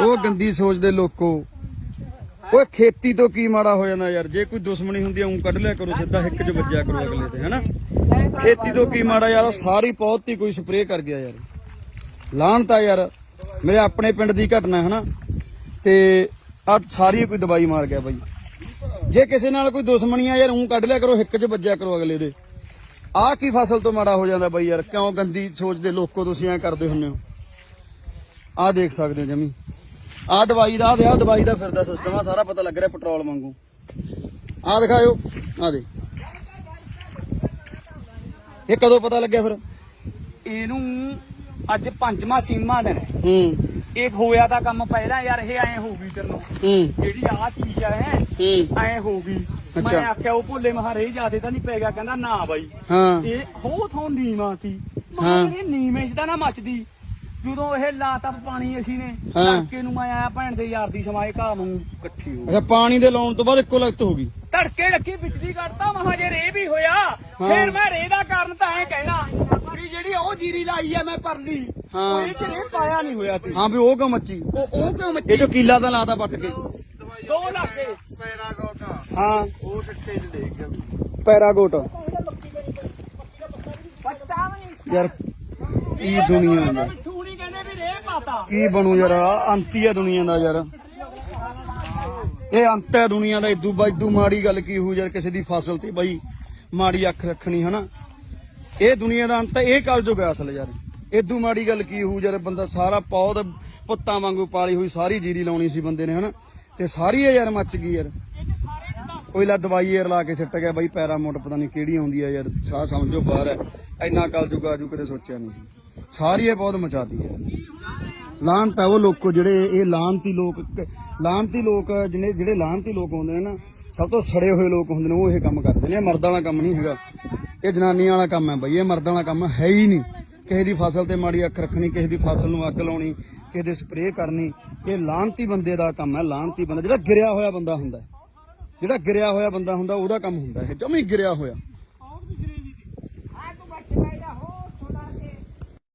ਉਹ ਗੰਦੀ ਸੋਚ ਦੇ ਲੋਕੋ। ਓਏ ਖੇਤੀ ਤੋਂ ਕੀ ਮਾੜਾ ਹੋ ਜਾਂਦਾ ਯਾਰ? ਜੇ ਕੋਈ ਦੁਸ਼ਮਣੀ ਹੁੰਦੀ ਆ, ਉਂ ਕੱਢ ਲਿਆ ਕਰੋ, ਸਿੱਧਾ ਹਿੱਕ 'ਚ ਵੱਜਿਆ ਕਰੋ ਅਗਲੇ ਤੇ, ਹੈਨਾ? ਖੇਤੀ ਤੋਂ ਕੀ ਮਾੜਾ ਯਾਰ? ਸਾਰੀ ਪੌਤ ਹੀ ਕੋਈ ਸਪਰੇਅ ਕਰ ਗਿਆ ਯਾਰ। ਲਾਹਣ ਤਾਂ ਯਾਰ। ਮੇਰੇ ਆਪਣੇ ਪਿੰਡ ਦੀ ਘਟਨਾ, ਹੈਨਾ? ਤੇ ਆ ਸਾਰੀ ਕੋਈ ਦਵਾਈ ਮਾਰ ਗਿਆ ਬਾਈ। ਜੇ ਕਿਸੇ ਨਾਲ ਕੋਈ ਦੁਸ਼ਮਣੀ ਆ ਯਾਰ, ਉਂ ਕੱਢ ਲਿਆ ਕਰੋ ਹਿੱਕ 'ਚ ਵੱਜਿਆ ਕਰੋ ਅਗਲੇ ਦੇ। ਆਹ ਕੀ ਫਸਲ ਤੋਂ ਮਾੜਾ ਹੋ ਜਾਂਦਾ ਬਾਈ ਯਾਰ? ਕਿਉਂ ਗੰਦੀ ਸੋਚਦੇ ਲੋਕੋ ਤੁਸੀਂ ਐ ਕਰਦੇ ਹੁੰਨੇ ਹੋ? ਆਹ ਦੇਖ ਸਕਦੇ ਹੋ ਜਮੀ। ਆਹ ਦਵਾਈ ਦਾ ਆਹ ਦਵਾਈ ਦਾ ਫਿਰਦਾ ਸਿਸਟਮ ਆ ਸਾਰਾ ਪਤਾ ਲੱਗ ਰਿਹਾ ਪੈਟਰੋਲ ਵਾਂਗੂ। ਆਹ ਦਿਖਾਇਓ ਆਹ ਦੇ ਇਹ ਕਦੋਂ ਪਤਾ ਲੱਗਿਆ ਫਿਰ? ਇਹਨੂੰ ਅੱਜ ਪੰਜਵਾਂ ਸੀਮਾ ਦਿਨ ਹੈ। ਹੂੰ। ਇਹ ਹੋਇਆ ਤਾਂ ਕੰਮ ਪਹਿਲਾਂ ਯਾਰ ਇਹ ਐ ਹੋ ਗਈ ਤੈਨੂੰ। ਹੂੰ। ਜਿਹੜੀ ਚੀਜ਼ ਆ ਹੈ ਹੂੰ। ਐ ਹੋ ਗਈ। ਮੈਂ। ਆਖਿਆ ਉਹ ਭੁੱਲੇ ਮਹਾਰੇ ਜਿਆਦੇ ਤਾਂ ਨਹੀਂ ਪੈ ਗਿਆ ਕਹਿੰਦਾ ਨਾ ਬਾਈ। ਹਾਂ। ਇਹ ਹੋ ਥੋਂ ਨੀਵਾਂ ਸੀ। ਮੈਂ ਇਹ ਨੀਵੇਂ ਚ ਤਾਂ ਨਾ ਮੱਚਦੀ। ਜਦੋਂ ਇਹ ਲਾਤਾ ਪਾਣੀ ਅਸੀਂ ਨੇ ਹਾਂ। ਤੜਕੇ ਨੂੰ ਮੈਂ ਆਇਆ ਭੈਣ ਦੇ ਯਾਰ ਦੀ ਸਮਾਏ ਘਾਹ ਨੂੰ ਇਕੱਠੀ ਹੋ ਗਈ। ਅੱਛਾ ਪਾਣੀ ਦੇ ਲਾਉਣ ਤੋਂ ਬਾਅਦ ਇੱਕੋ ਲਗਤ ਹੋ ਗਈ। ਤੜਕੇ ਲੱਗੀ ਬਿਜਲੀ ਕੱਢਤਾ ਮਹਾ ਜੇ ਰੇ ਵੀ ਹੋਇਆ ਫਿਰ ਮੈਂ ਰੇ ਦਾ ਕਾਰਨ ਤਾਂ ਐ ਕਹਿਣਾ ਵੀ ਜਿਹੜੀ ਉਹ ਜੀਰੀ ਲਾਈ ਐ ਮੈਂ ਪਰਲੀ ਹਾਂ। ਉਹ ਇਹ ਚ ਰੇ ਪਾਇਆ ਨਹੀਂ ਹੋਇਆ ਸੀ ਹਾਂ ਵੀ ਉਹ ਕਿਉਂ ਮੱਚੀ? ਉਹ ਉਹ ਕਿਉਂ ਇਹ ਮੱਚੀ ਜੋ ਕੀਲਾ ਤਾਂ ਲਾਤਾ ਪੱਟ ਕੇ। ਦੋ ਲੱਗੇ। ਪੈਰਾਗੋਟਾ ਹਾਂ। ਉਹ ਸਿੱਟੇ ਚ ਡੇਗ ਗਿਆ ਪੈਰਾਗੋਟ। ਬੱਚਾ ਵੀ ਨਹੀਂ। ਯਾਰ ਕੀ ਦੁਨੀਆ ਯਾਰ ਮਿੱਠੂ ਨਹੀਂ ਕਹਿੰਦੇ ਵੀ ਰੇ ਪਾਤਾ ਕੀ ਬਣੂ ਯਾਰ ਆਹ ਅੰਤ ਹੀ ਆ ਦੁਨੀਆ ਦਾ ਯਾਰ। ਇਹ ਅੰਤ ਹੈ ਦੁਨੀਆ ਦਾ ਇਦੂ ਬਾਈਦੂ ਮਾੜੀ ਗੱਲ ਕੀ ਹੋ ਯਾਰ, ਕਿਸੇ ਦੀ ਫਸਲ ਤੇ ਬਾਈ ਮਾੜੀ ਅੱਖ ਰੱਖਣੀ, ਹਨਾ? ਇਹ ਦੁਨੀਆ ਦਾ ਅੰਤ ਇਹ ਕਲ ਜੋ ਗਿਆ ਅਸਲ ਯਾਰ। ਇਦੂ ਮਾੜੀ ਗੱਲ ਕੀ ਹੋ ਯਾਰ, ਬੰਦਾ ਸਾਰਾ ਪੌਦ ਪੁੱਤਾਂ ਵਾਂਗੂ ਪਾਲੀ ਹੋਈ, ਸਾਰੀ ਜੀਰੀ ਲਾਉਣੀ ਸੀ ਬੰਦੇ ਨੇ, ਹਨਾ? ਤੇ ਸਾਰੀ ਇਹ ਯਾਰ ਮੱਚ ਗਈ ਯਾਰ। ਕੋਈ ਲਾ ਦਵਾਈ ਯਾਰ ਲਾ ਕੇ ਸਿੱਟ ਗਿਆ, ਬਾਈ ਪੈਰਾਮੋਟ ਪਤਾ ਨਹੀਂ ਕਿਹੜੀ ਆਉਂਦੀ ਆ ਯਾਰ, ਸਾਹ ਸਮਝੋ ਬਾਹਰ ਹੈ। ਇੰਨਾ ਕਲ ਜੁਗਾ ਜੂ ਕਦੇ ਸੋਚਿਆ ਨਹੀਂ ਸੀ ਸਾਰੀ ਇਹ ਬਹੁਤ ਮਚਾਤੀ ਹੈ ਲਾਹਨਤ ਹੈ ਉਹ ਲੋਕੋ ਜਿਹੜੇ ਇਹ ਲਾਹਨਤੀ ਲੋਕ ਲਾਹਨਤੀ ਲੋਕ ਜਿਹਨੇ ਜਿਹੜੇ ਲਾਹਨਤੀ ਲੋਕ ਹੁੰਦੇ ਨੇ ਨਾ, ਸਭ ਤੋਂ ਸੜੇ ਹੋਏ ਲੋਕ ਹੁੰਦੇ ਨੇ, ਉਹ ਇਹ ਕੰਮ ਕਰਦੇ ਨੇ। ਮਰਦਾਂ ਵਾਲਾ ਕੰਮ ਨਹੀਂ ਹੈਗਾ। ਇਹ ਜਨਾਨੀਆਂ ਵਾਲਾ ਕੰਮ ਹੈ ਬਈ, ਇਹ ਮਰਦਾਂ ਵਾਲਾ ਕੰਮ ਹੈ ਹੀ ਨਹੀਂ। ਕਿਸੇ ਦੀ ਫਸਲ ਤੇ ਮਾੜੀ ਅੱਖ ਰੱਖਣੀ, ਕਿਸੇ ਦੀ ਫਸਲ ਨੂੰ ਅੱਗ ਲਾਉਣੀ, ਕਿਸੇ ਦੇ ਸਪਰੇਅ ਕਰਨੀ, ਇਹ ਲਾਹਨਤੀ ਬੰਦੇ ਦਾ ਕੰਮ ਹੈ, ਲਾਹਨਤੀ ਬੰਦਾ। ਜਿਹੜਾ ਗਿਰਿਆ ਹੋਇਆ ਬੰਦਾ ਹੁੰਦਾ ਜਿਹੜਾ ਗਿਰਿਆ ਹੋਇਆ ਬੰਦਾ ਹੁੰਦਾ, ਉਹਦਾ ਕੰਮ ਹੁੰਦਾ ਇਹ ਜਮੀ ਗਿਰਿਆ ਹੋਇਆ।